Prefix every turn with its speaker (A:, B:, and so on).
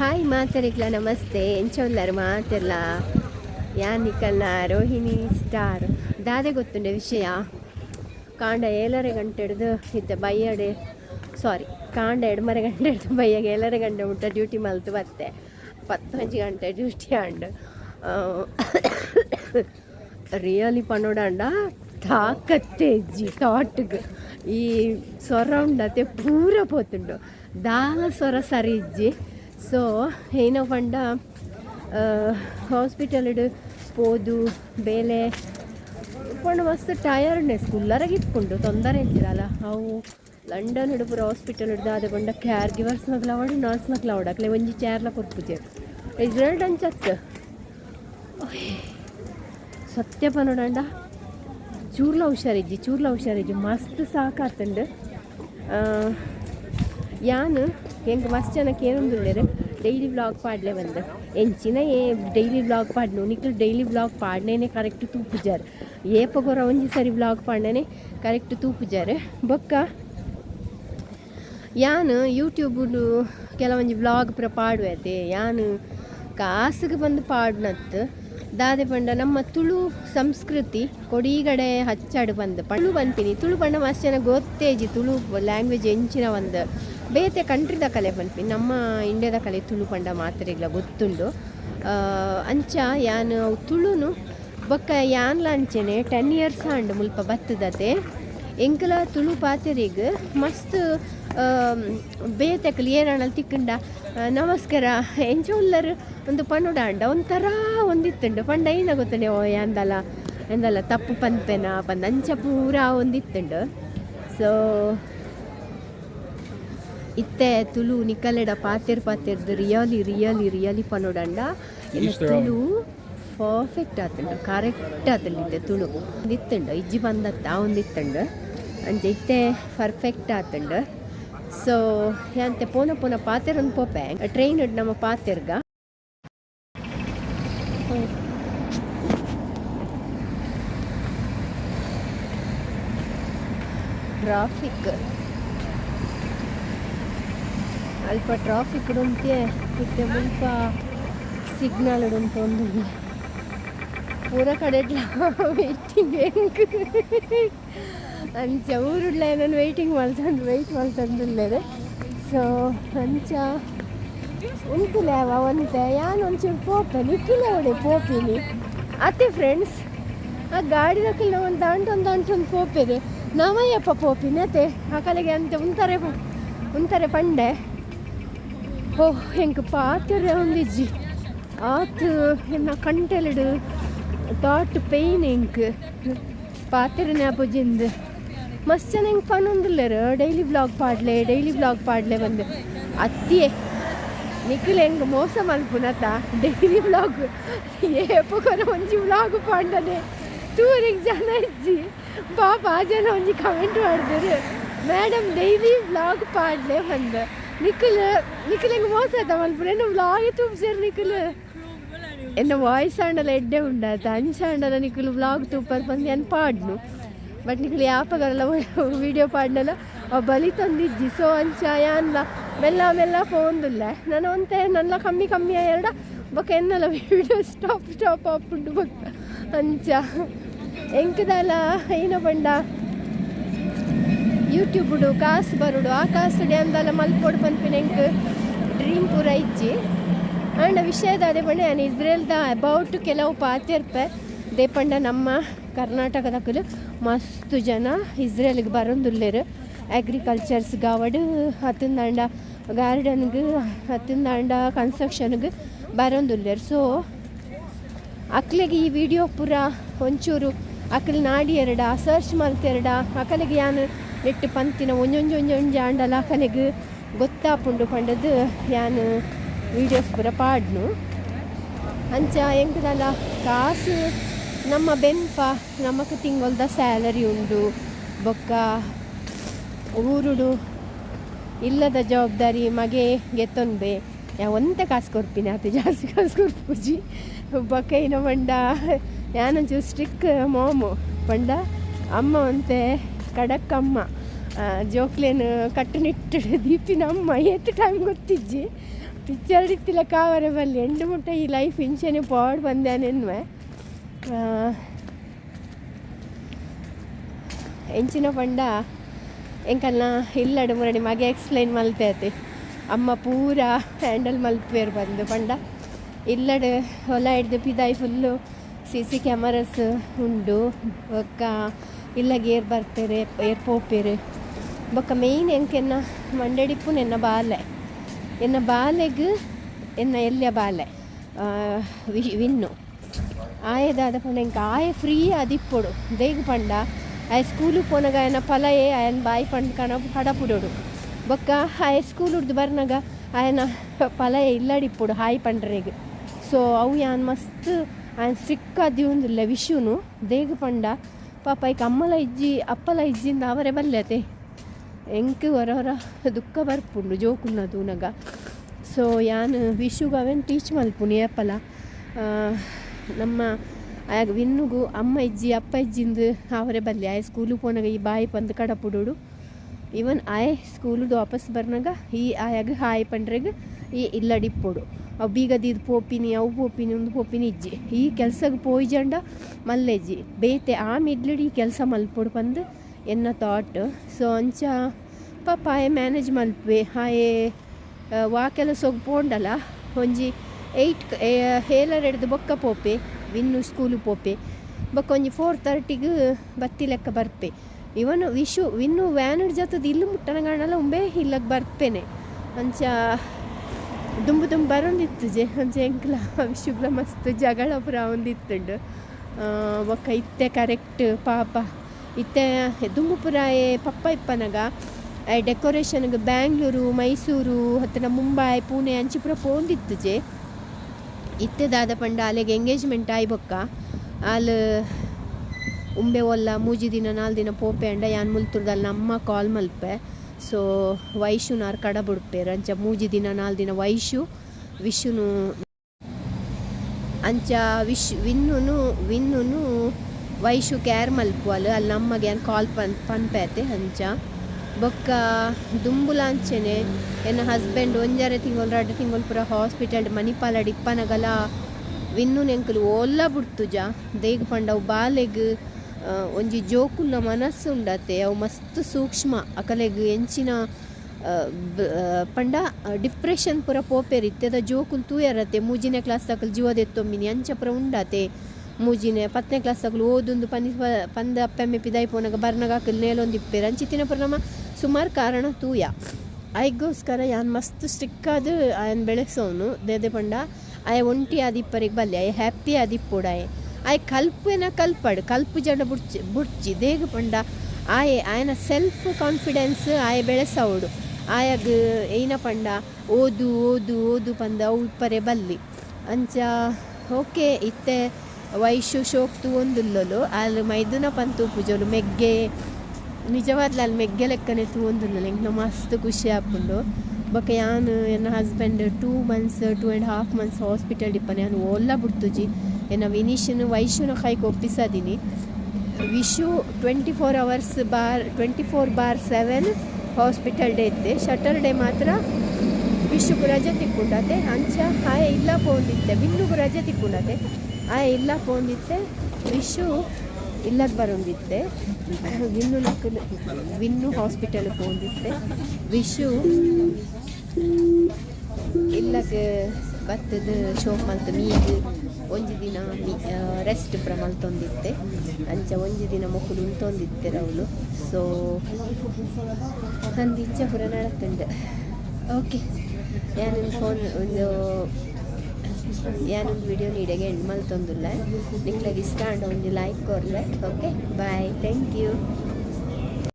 A: Hi ಮಾತರಿಕ್ಲ ನಮಸ್ತೆ. ಎಂಚೊಲ್ಲರು ಮಾತಿರ್ಲ. ಯಾನಿಕಲ್ನ ರೋಹಿಣಿ ಸ್ಟಾರ್. ದಾದೆ ಗೊತ್ತುಂಡೆ ವಿಷಯ? ಕಾಂಡ ಏಳರೆ ಗಂಟೆ ಹಿಡ್ದು ಇತ್ತೆ ಬೈಯಡೆ ಸಾರಿ ಕಾಂಡ ಎಡಮರೆ ಗಂಟೆ ಹಿಡ್ದು ಬೈಯಾಗ ಏಳರೆ ಗಂಟೆ ಮುಟ್ಟ ಡ್ಯೂಟಿ ಮಲ್ತು ಬತ್ತೆ ಪತ್ತೊಂಜಿ ಗಂಟೆ ಡ್ಯೂಟಿ ಆಂಡ್ ರಿಯಲಿ ಪನ್ನೋಡಾಂಡ ತಾಕತ್ತೇಜ್ಜಿ ತಾಟ್ಗ್. ಈ ಸೊರ ಉಂಡತೆ ಪೂರ ಪೋತುಂಡು. ದಾಲ ಸೊರ ಸರಿ ಇಜ್ಜಿ. ಸೊ ಏನೋ ಪಂಡ ಹಾಸ್ಪಿಟಲ್ ಪೋದು, ಬೇಲೆ, ಪಂಡ ಮಸ್ತ್ ಟಯರ್ಡ್ನೆಸ್ ಕುಲ್ಲರಾಗಿ ಇಟ್ಕೊಂಡು ತೊಂದರೆ ಇರ್ತೀರಲ್ಲ, ಅವು ಲಂಡನ್ ಹಿಡು ಪೂರ ಹಾಸ್ಪಿಟಲ್ ಹಿಡ್ದು ಅದು ಪಂಡ ಕ್ಯಾರ್ ಗಿವರ್ಸ್ ಅವಡು ನರ್ಸ್ ಅವಡು ಅಕ್ಲೆ ಒಂಜಿ ಚೇರ್ಲ ಕೊರ್ಪುಜೆ ರಿಸಲ್ಟ್ ಅಂಚತ್. ಸತ್ಯ ಪನ್ನೋಡಂಡ ಚೂರ್ಲ ಹುಷಾರಿಜ್ಜಿ ಚೂರ್ಲ ಹುಷಾರಿಜ್ಜಿ, ಮಸ್ತ್ ಸಾಕಾತಂಡು. ಯಾನ್ ಎಂಕ್ ಮಸ್ತ್ ಜನಕ್ಕೆ ಏನೊಂದುಳ್ಳೇರು ಡೈಲಿ ವ್ಲಾಗ್ ಪಾಡ್ಲೆ ಬಂದು. ಎಂಚಿನ ಏ ಡೈಲಿ ವ್ಲಾಗ್ ಪಾಡ್ನು ನಿಕ್ಲು ಡೈಲಿ ವ್ಲಾಗ್ ಪಾಡ್ನೇನೆ ಕರೆಕ್ಟ್ ತೂಪುಜಾರ್ ಏಪಗೊರ ಒಂಜಿ ಸರಿ ವ್ಲಾಗ್ ಪಾಡ್ನೇನೆ ಕರೆಕ್ಟ್ ತೂಪುಜಾರ್ ಬೊಕ್ಕ, ಯಾನ್ ಯೂಟ್ಯೂಬುಡು ಕೆಲವೊಂಜಿ ವ್ಲಾಗ್ ಪೂರ ಪಾಡುವೆತೆ, ಯಾನ್ ಕಾಸಿಗೆ ಬಂದು ಪಾಡ್ನತ್ತು ದಾದೆ ಪಂಡ ನಮ್ಮ ತುಳು ಸಂಸ್ಕೃತಿ ಕೊಡೀಗಡೆ ಹಚ್ಚಾಡು ಬಂದು ತುಳು ಬಂತೀನಿ. ತುಳು ಪಂಡ ಜನ ಗೊತ್ತೇಜಿ ತುಳು ಲ್ಯಾಂಗ್ವೇಜ್ ಎಂಚಿನ ಒಂದು ಬೇತೆ ಕಂಟ್ರಿದ ಕಲೆ ಬಂದ್ಪಿನಿ ನಮ್ಮ ಇಂಡಿಯಾದ ಕಲೆ ತುಳು ಪಂಡ ಇಲ್ಲ ಗೊತ್ತುಂಡು. ಅಂಚ ಯಾನು ತುಳುನು ಬೊಕ್ಕ ಯಾನ್ಲ ಅಂಚೆನೆ ಟೆನ್ ಇಯರ್ಸ್ ಆಂಡ್ ಮುಲ್ಪ ಬತ್ತದತೆ. ಎಂಕಲ ತುಳು ಪಾತೆರಿಗ್ ಮಸ್ತ್ ಬೇತೆ ಕ್ಲಿಯರ್ ಅಣ್ಣಲ್ ತಿಕ್ಕಂಡ ನಮಸ್ಕಾರ ಎಂಚ ಉಲ್ಲರ್ ಒಂದು ಪನ್ನುಡ ಅಂಡ ಒಂಥರ ಒಂದಿತ್ತುಂಡು. ಪಂಡ ಏನ ಗೊತ್ತನೆ ಓ ಎಂದಲ್ಲ ಎಂದಲ್ಲ ತಪ್ಪು ಪಂತೆನ ಪಂದ ಅಂಚ ಪೂರ ಒಂದಿತ್ತುಂಡು. ಸೊ ಇತ್ತೆ ತುಳು ನಿಕಲೆಡ ಪಾತೆರ್ ಪಾತೆರ್ದು ರಿಯಲಿ ರಿಯಲಿ ರಿಯಲಿ ಪನ್ನೋಡಂಡ ತುಳು ಪರ್ಫೆಕ್ಟ್ ಆತುಂಡು ಕರೆಕ್ಟ್ ಆತುಂಡು ಇತ್ತೆ ತುಳು. ಒಂದಿತ್ತುಂಡು ಇಜ್ಜಿ ಬಂದತ್ತ ಒಂದಿತ್ತುಂಡು. ಅಂಚೆ ಇತ್ತೆ ಪರ್ಫೆಕ್ಟ್ ಆತುಂಡು. ಸೊ ಯಾಂತೆ ಪೋನ ಪೋನ ಪಾತೆರೊಂದು ಪೋಪೆ ಟ್ರೈನ್ ನಮ್ಮ ಪಾತೆರ್ಗ ಟ್ರಾಫಿಕ್ ಅಲ್ಪ ಟ್ರಾಫಿಕ್ ಉಂಟೆ ಮತ್ತೆ ಮುಲ್ಪ ಸಿಗ್ನಲ್ ಉಂಟು ಒಂದು ಪೂರ ಕಡೆ ವೇಟಿಂಗ್ ಹೆಂಗ್ ಅಂಚ ಊರುಡ್ಲ ನಾನು ವೆಯ್ಟಿಂಗ್ ಮಾಡ್ತಂದು ವೆಯ್ಟ್ ಮಾಡ್ತಂದುಲ್ಲೇದೆ ಸೊ ಅಂಚ ಉಂಟುಲೆ ಅವ ಒಂತೆ ಯಾನು ಒಂಚೂರು ಪೋಪೆ ಇಕ್ಕಿಲ್ಲ ಒಡೆ ಪೋಪಿನಿ ಅತ್ತೆ ಫ್ರೆಂಡ್ಸ್ ಆ ಗಾಡಿ ದಕ್ಕಿಲ್ಲ ಒಂದು ದಾಂಟ್ ಒಂದು ಪೋಪಿದೆ ನಮಯಪ್ಪ ಪೋಪಿನ ಅತ್ತೆ, ಆ ಕಲೆಗೆ ಅಂತ ಉಂತಾರೆ ಉಂತಾರೆ ಪಂಡೆ. ಓ ಹೆಂಗೆ ಪಾತ್ರೆ ಒಂದಿಜ್ಜಿ ಆತು ಎನ್ನ ಕಂಟೆಲಿಡು ತಾಟ್ ಪೇಯ್ನ್ ಎಂಕ್ ಪಾತ್ರೆ ನ್ಯಾಪುಜಿಂದು ಮಸ್ತ್ ಜನ ಹೆಂಗೆ ಪನ್ನೊಂದಿಲ್ಲರು ಡೈಲಿ ವ್ಲಾಗ್ ಪಾಡ್ಲೆ ಡೈಲಿ ವ್ಲಾಗ್ ಪಾಡ್ಲೆ ಬಂದು ಅತ್ತಿಯೇ ನಿಖಿಲ್ ಹೆಂಗೆ ಮೋಸ ಮಲ್ಪುನತ ಡೈಲಿ ವ್ಲಾಗ್ ಏಪುಕೊರ ಒಂಜಿ ವ್ಲಾಗ್ ಪಾಂಡನೆ ತೂರಿಗೆ ಜನ ಇಜ್ಜಿ ಪಾಪ ಆ ಜನ ಒಂಜಿ ಕಮೆಂಟ್ ಮಾಡಿದ್ರು ಮೇಡಮ್ ಡೈಲಿ ವ್ಲಾಗ್ ಪಾಡ್ಲೆ ಬಂದು ನಿಖಿಲ್ ನಿಖಿಲ್ ಹೆಂಗೆ ಮೋಸ ಆಯ್ತಾ ಮಲ್ಪುನ ಏನು ವ್ಲಾಗ್ ತೂಪ್ಸೇರು ನಿಖಿಲ್ ಎನ್ನ ವಾಯ್ಸ್ ಆಂಡಲ ಎಡ್ಡೆ ಉಂಡಾತ ಅಂಚ ಆಂಡಲ ನಿಖಿಲ್ ವ್ಲಾಗ್ ತೂಪರ್ ಬಂದು ಏನು ಪಾಡ್ನು ಬಟ್ ನಿಖಿಲ್ ಯಾಪಗಲ್ಲ ವೀಡಿಯೋ ಪಾಡ್ನಲ್ಲ? ಬಲಿ ತಂದು ಜಿಸೋ ಅಂಚ ಯಾನ್ಲ ಮೆಲ್ಲ ಮೆಲ್ಲ ಪೋಂದುಲ್ಲ. ನಾನು ಒಂತೆ ನನ್ನ ಕಮ್ಮಿ ಕಮ್ಮಿ ಎರಡ, ಬಕ್ಕ ಎನ್ನಲ್ಲ ವೀಡಿಯೋ ಸ್ಟಾಪ್ ಸ್ಟಾಪ್ ಆಪುಂಡು ಬೊಕ್ಕ. ಅಂಚ. ಎಂಕದಲ್ಲ, ಏನೋ ಬಂಡ ಯೂಟ್ಯೂಬ್ಡು ಕಾಸು ಬರುಡು. ಆ ಕಾಸು ಅಂದಲ್ಲ ಮಲ್ಪೊಡು ಪನ್ಪಿನ ಎಂಕ್. ಡ್ರೀಮ್ ಪೂರ ಇಜ್ಜಿ. ಆಂಡ ವಿಷಯದ ಅದೇ ಬಣ್ಣ ನಾನು ಇಸ್ರೇಲ್ದ ಅಬೌಟ್ ಕೆಲವು ಪಾತಿರ್ಪೆ ದೇಪಂಡ ನಮ್ಮ ಕರ್ನಾಟಕದಕ್ಕಲು ಮಸ್ತ್ ಜನ ಇಸ್ರೇಲ್ಗೆ ಬರೋಂದುಲ್ಲೇರು. ಅಗ್ರಿಕಲ್ಚರ್ಸ್ ಗಾವಡು ಹತ್ತಿಂದಾಂಡ ಗಾರ್ಡನ್ಗೆ ಹತ್ತಿಂದಾಂಡ ಕನ್ಸ್ಟ್ರಕ್ಷನ್ಗೆ ಬರೋಂದುಲ್ಲೇರು. ಸೊ ಅಕ್ಲಿಗೆ ಈ ವಿಡಿಯೋ ಪೂರ ಒಂಚೂರು ಅಕ್ಕಲ್ ನಾಡಿ ಎರಡ ಸರ್ಚ್ ಮಲ್ತೆರಡ ಅಕಲಿಗೆ ಯಾನು ನೆಟ್ಟು ಪಂತಿನ ಒಂಜೊಂಜು ಒಂಜೊಂಜಿ ಆಂಡಲ ಅಕಲಿಗೆ ಗೊತ್ತಾಪುಂಡು ಪಂಡದು ಯಾನು ವೀಡಿಯೋಸ್ ಪೂರ ಪಾಡ್ನು. ಅಂಚ ಎಂಕದಲ್ಲ ಕಾಸು ನಮ್ಮ ಬೆನ್ಪ ನಮಕ್ ತಿಂಗಳ್ದ ಸ್ಯಾಲರಿ ಉಂಡು ಬೊಕ್ಕ ಊರುಡು ಇಲ್ಲದ ಜವಾಬ್ದಾರಿ ಮಗೆ ಗೆತ್ತೊಂದೆ ಯಾ ಒಂತೆ ಕಾಸು ಕೊರ್ಪಿನಿ ಆತು ಜಾಸ್ತಿ ಕಾಸು ಕೊರ್ಪುಜಿ ಬೊಕ್ಕ ಇನ್ನ ಮಂಡ ಯಾನೊಂಚೂರು ಸ್ಟ್ರಿಕ್ ಮೋಮು. ಪಂಡ ಅಮ್ಮ ಒಂತೆ ಕಡಕ್ ಅಮ್ಮ. ಆ, ಜೋಕ್ಲೇನು ಕಟ್ಟುನಿಟ್ಟು ದೀಪಿನ ಅಮ್ಮ. ಎತ್ತು ಟೈಮ್ ಗೊತ್ತಿಜ್ಜಿ. ಪಿಚ್ಚರ್ ಇತ್ತಿಲ್ಲ ಕಾವರೆ ಬಲ್ಲಿ ಎಂಡು ಮುಟ್ಟ ಈ ಲೈಫ್ ಇಂಚನೆ ಪಾಡ್ ಬಂದ್ಯಾನೆನ್ವೆ ಎಂಚಿನ ಪಂಡ ಎಂಕಲ್ನ ಇಲ್ಲಡು ಮುರಡಿ ಮಗೆ ಎಕ್ಸ್ಪ್ಲೈನ್ ಮಲ್ತೇತಿ ಅಮ್ಮ ಪೂರ ಹ್ಯಾಂಡಲ್ ಮಲ್ಪೇರು ಬಂದು ಪಂಡ. ಇಲ್ಲಡು ಹೊಲ ಹಿಡ್ದು ಪಿದಾಯಿ ಫುಲ್ಲು ಸಿ ಸಿ ಕ್ಯಾಮರಾಸ್ ಉಂಡು ಬೊಕ್ಕ ಇಲ್ಲ ಗೇರ್ ಬರ್ತಾರೆ ಏರ್ ಪೋಪೇರು ಬೊಕ್ಕ ಮೇಯ್ನ್ ಎಂಕೆನ್ನ ಮಂಡಡಿಪ್ಪು ನೆನ್ನ ಬಾಲೆ. ಎನ್ನ ಬಾಲೆಗ್ ಎನ್ನ ಎಲ್ಲ ಬಾಲೆ. ವಿನ್ನು. ಆಯದಾದ ಪಂಡ ಎಂಕ ಆಯೆ ಫ್ರೀ ಅದಿಪ್ಪೊಡು ದೇಗ್ ಪಂಡ ಆಯ ಸ್ಕೂಲು ಪೋನಾಗ ಆಯನ ಫಲಯೇ ಆಯನ ಬಾಯಿ ಪಂಡ್ ಕಣ ಹಡಪುಡೋಡು ಬೊಕ್ಕ ಆಯ ಸ್ಕೂಲ್ ಉಡ್ದು ಬರ್ನಾಗ ಆಯನ ಫಲಯ ಇಲ್ಲಡಿಪ್ಪುಡು ಹಾಯ್ ಪಂಡ್ರೆಗ್. ಸೊ ಅವು ಯಾನ್ ಮಸ್ತ್ ಆಯನ ಸ್ಟ್ರಿಕ್ ಅದಿಯುಂದಿಲ್ಲ ವಿಷುನು ದೇಗ್ ಪಂಡ ಪಾಪ ಈಗ ಅಮ್ಮಲ ಇಜ್ಜಿ ಅಪ್ಪಲ ಇಜ್ಜಿಂದ ಅವರೇ ಬಲ್ಯತೆ. ಎಂಕ್ ಹೊರ ಹೊರ ದುಃಖ ಬರ್ಪುಂಡು ಜೋಕುನ್ನ ತೂನಗ ಸೊ ಯಾನ್ ವಿಶುಗ ಅವೇನು ಟೀಚ್ ಮಲ್ಪುನಿ ಆ, ನಮ್ಮ ಆಗ ವಿನ್ನುಗು ಅಮ್ಮ ಇಜ್ಜಿ ಅಪ್ಪ ಇಜ್ಜಿಂದು ಅವರೇ ಬಲ್ಲಿ ಆಯ್ ಸ್ಕೂಲು ಪೋನಾಗ ಈ ಬಾಯಿ ಪಂದು ಕಡಪುಡುಡು ಇವನ್ ಆಯ್ ಸ್ಕೂಲುದು ವಾಪಸ್ ಬರ್ನಾಗ ಈ ಆಯಾಗ ಹಾಯ್ ಪಂಡ್ರೆಗ್ ಈ ಇಲ್ಲಡಿಪ್ಪೊಡು ಅವು ಬೀಗದಿದ್ದು ಪೋಪಿನಿ, ಅವು ಪೋಪಿನಿ ಒಂದು ಪೋಪಿನಿ ಇಜ್ಜಿ. ಈ ಕೆಲ್ಸಕ್ಕೆ ಪೋಯ್ ಜಂಡ ಮಲ್ಲೆಜ್ಜಿ. ಬೇತೆ ಆ ಮಿಡ್ಲಿಡಿ ಈ ಕೆಲಸ ಮಲ್ಪೊಡು ಬಂದು ಎನ್ನ ಥಾಟ್ ಸೊ ಅಂಚ ಪಾಪ ಆಯೆ ಮ್ಯಾನೇಜ್ ಮಲ್ಪೆ ಆಯೆ ವಾಕೆಲ್ಲ ವಾ ಕೆಲಸ ಪೋಂಡಲ. ಒಂಜಿ ಏಯ್ಟ್ ಹೇಲರ್ ಹಿಡ್ದು ಬೊಕ್ಕ ಪೋಪೆ, ವಿನ್ನು ಸ್ಕೂಲು ಪೋಪೆ. ಬೊಕ್ಕ ಒಂಜಿ ಫೋರ್ ತರ್ಟಿಗೆ ಬತ್ತಿ ಲೆಕ್ಕ ಬರ್ಪೆ. ಇವನು ವಿಶು, ವಿನ್ನು ವ್ಯಾನಡ್ ಜಾತದ ಇಲ್ಲಿ ಮುಟ್ಟನ ಕಾಣಲ್ಲ, ಉಂಬೆ ಇಲ್ಲಕ್ಕೆ ಬರ್ಪೇನೆ. ಅಂಚ ದುಂಬು ದುಂಬು ಬರೊಂದಿತ್ತು ಜೆ, ಅಂಚ ಎಂಕ್ಲ, ವಿಶುಗ್ಲ ಮಸ್ತ್ ಜಗಳ ಪುರ ಒಂದಿತ್ತುಂಡು. ಬೊಕ್ಕ ಇತ್ತೆ ಕರೆಕ್ಟ್ ಪಾಪ. ಇತ್ತೆ, ದುಂಬು ಪುರ ಏ ಪಪ್ಪ ಇಪ್ಪನಗ ಡೆಕೋರೇಷನ್ಗೆ ಬ್ಯಾಂಗ್ಳೂರು, ಮೈಸೂರು ಹತ್ತಿರ ಮುಂಬೈ, ಪುಣೆ ಅಂಚಿ ಪುರ ಪೋಂದಿತ್ತು ದಾದ ಪಂಡ ಅಲ್ಲಿಗೆ ಎಂಗೇಜ್ಮೆಂಟ್ ಆಯ್ ಬೊಕ್ಕ. ಅಲ್ಲಿ ಉಂಬೆ ಒಲ್ಲ ಮೂಜಿ ದಿನ, ನಾಲ್ ದಿನ ಪೋಪೆ ಅಂಡ ಯಾನ್ ಮುಲ್ತುರ್ದಲ್ಲಿ ನಮ್ಮ ಕಾಲ್ ಮಲ್ಪೆ. ಸೊ ವೈಶುನಾರ್ ಕಡ ಬಿಡ್ಪೇರು ಅಂಚ ಮೂಜಿ ದಿನ, ನಾಲ್ ದಿನ ವೈಶು, ವಿಶುನು ಅಂಚ ವಿಶ್ ವಿನ್ನು ವಿನ್ನು ವೈಶು ಕ್ಯಾರ್ ಮಲ್ಪುವಲ್ ಅಲ್ಲಿ ನಮಗೆ ಏನು ಕಾಲ್ ಪನ್, ಪನ್ಪೇತೆ ಅಂಚ. ಬೊಕ್ಕ ದುಂಬುಲಾಂಚೆನೆ, ಎನ್ನ ಹಸ್ಬೆಂಡ್ ಒಂಜರೆ ತಿಂಗಳು ರಡ್ಡು ತಿಂಗಳು ಪೂರ ಹಾಸ್ಪಿಟಲ್ ಮಣಿಪಾಲ, ಡಿಪ್ಪನಗಲ, ವಿನ್ನು ನೆಂಕಲು ಓಲ್ಲ ಬುಡ್ತುಜ ದೇಗ್ ಪಂಡ ಅವು ಬಾಲೆಗ್ ಒಂಜಿ ಜೋಕುಲ್ಲ ಮನಸ್ಸು ಉಂಡತೆ, ಅವು ಮಸ್ತ್ ಸೂಕ್ಷ್ಮ. ಅಕಲೆಗ್ ಎಂಚಿನ ಪಂಡ ಡಿಪ್ರೆಷನ್ ಪೂರ ಪೋಪೆರ್ ಇತ್ತೆದ ಜೋಕುಲ್ ತೂಯರತ್ತೆ. ಮೂಜಿನೇ ಕ್ಲಾಸ್ ತಕಲ್ ಜೀವದೆತ್ತೊಮ್ಮಿನಿ ಅಂಚ ಪೂರ ಉಂಡತೆ. ಮೂಜಿನೆ ಪತ್ತನೇ ಕ್ಲಾಸ್ ತಗಲು ಓದೊಂದು ಪನಿ ಪಂದ ಅಪ್ಪೆಮ್ಮೆ ಪಿದಾಯಿ ಪೋನಾಗ ಬರ್ನಾಗ ಹಾಕಲ್ ನೇಲೊಂದಿಪ್ಪೇರು. ಅಂಚಿತ್ತಿನ ಪೂರ ನಮ್ಮ ಸುಮಾರು ಕಾರಣ ತೂಯ. ಐಗೋಸ್ಕರ ಯಾನ್ ಮಸ್ತ್ ಸ್ಟಿಕ್ ಆದ್ ಆಯನ್ ಬೆಳೆಸೋನು ದೇದೆ ಪಂಡ. ಆಯ ಒಂಟಿ ಆದಿಪ್ಪರಿಗೆ ಬಲ್ಲಿ, ಆಯ ಹ್ಯಾಪಿ ಆದಿಪ್ಪುಡ ಆಯ್. ಕಲ್ಪನ ಕಲ್ಪಡ್, ಕಲ್ಪು ಜಡ ಬುಡ್ಚಿ ಬುಡ್ಚಿ ದೇಗ ಪಂಡ. ಆಯೆ ಆಯನ ಸೆಲ್ಫ್ ಕಾನ್ಫಿಡೆನ್ಸ್ ಆಯ ಬೆಳೆಸವಡು. ಆಯಾಗ ಏನ ಪಂಡ, ಓದು ಓದು ಓದು ಪಂದ ಅವು ಇಪ್ಪರೆ ಬಲ್ಲಿ. ಅಂಚ, ಓಕೆ, ಇತ್ತೆ, ವೈಶು ಶೋಕ್ತು ಒಂದುಲ್ಲಲು ಅಲ್ಲಿ ಮೈದುನ ಪಂತು ಪೂಜಲು, ಮೆಗ್ಗೆ ನಿಜವಾದ್ಲ ಅಲ್ಲಿ ಮೆಗ್ಗೆ ಲೆಕ್ಕನೆ ತೂಂದುಲ್ಲ ಎಂಕ್ಲ ಮಸ್ತ್ ಖುಷಿ ಆಪುಂಡು ಬೊಕ ಯಾನ್ ಎನ್ನ husband two months two and half months hospital ಇಪ್ಪನೆ ನಾನು ಓಲ್ಲ ಬಿಡ್ತುಜಿ ಎನ್ನ ವಿನೀಶನ್, ವೈಶುನ ಕೈಗೆ ಒಪ್ಪಿಸದೀನಿ Vishu twenty four hours bar twenty four bar seven hospital day ಇತ್ತೆ ಶಟರ್ ಡೇ ಮಾತ್ರ ವಿಶುಗು ರಜೆ ತಿಕ್ಕೊಂಡತೆ. ಅಂಚ ಆಯ ಇಲ್ಲ ಪೋಂದಿತ್ತೆ. ಬಿನ್ನುಗು ರಜೆ ತಿಕ್ಕೊಂಡತೆ. ಆಯ ಇಲ್ಲ ಪೋಂದಿತ್ತೆ. ವಿಶು ಇಲ್ಲಕ್ಕೆ ಬರೋಂದಿತ್ತೆ ವಿನ್ನು ವಿನ್ನು ಹಾಸ್ಪಿಟಲ್ ಪೋಂದಿತ್ತೆ ವಿಶು ಇಲ್ಲಕ್ಕೆ ಬತ್ತದ ಶೋಪ್ ಮಲ್ತು ಮೀದು ಒಂಜಿ ದಿನ ರೆಸ್ಟ್ ಪುರ ತೊಂದಿತ್ತೆ ಅಂಚ ಒಂಜಿ ದಿನ ಮಕ್ಕಳು ತೊಂದಿತ್ತೆ ಅವಳು ಸೊ ನಂದು ಇಚ್ಛೆ ಪುರ ನಡತುಂಡು ಓಕೆ ನಾನು ಫೋನ್ ಒಂದು ವಿಡಿಯೋ ನೀಡಗೆ ಎಂಡ್ ಮಲ್ತೊಂದುಲ್ಲ ನಿಕ್ಲಾಗ ಇಷ್ಟ ಅಂಡ ಒಂದು ಲೈಕ್ ಕೊರ್ಲೆ ಓಕೆ ಬಾಯ್ ಥ್ಯಾಂಕ್ ಯು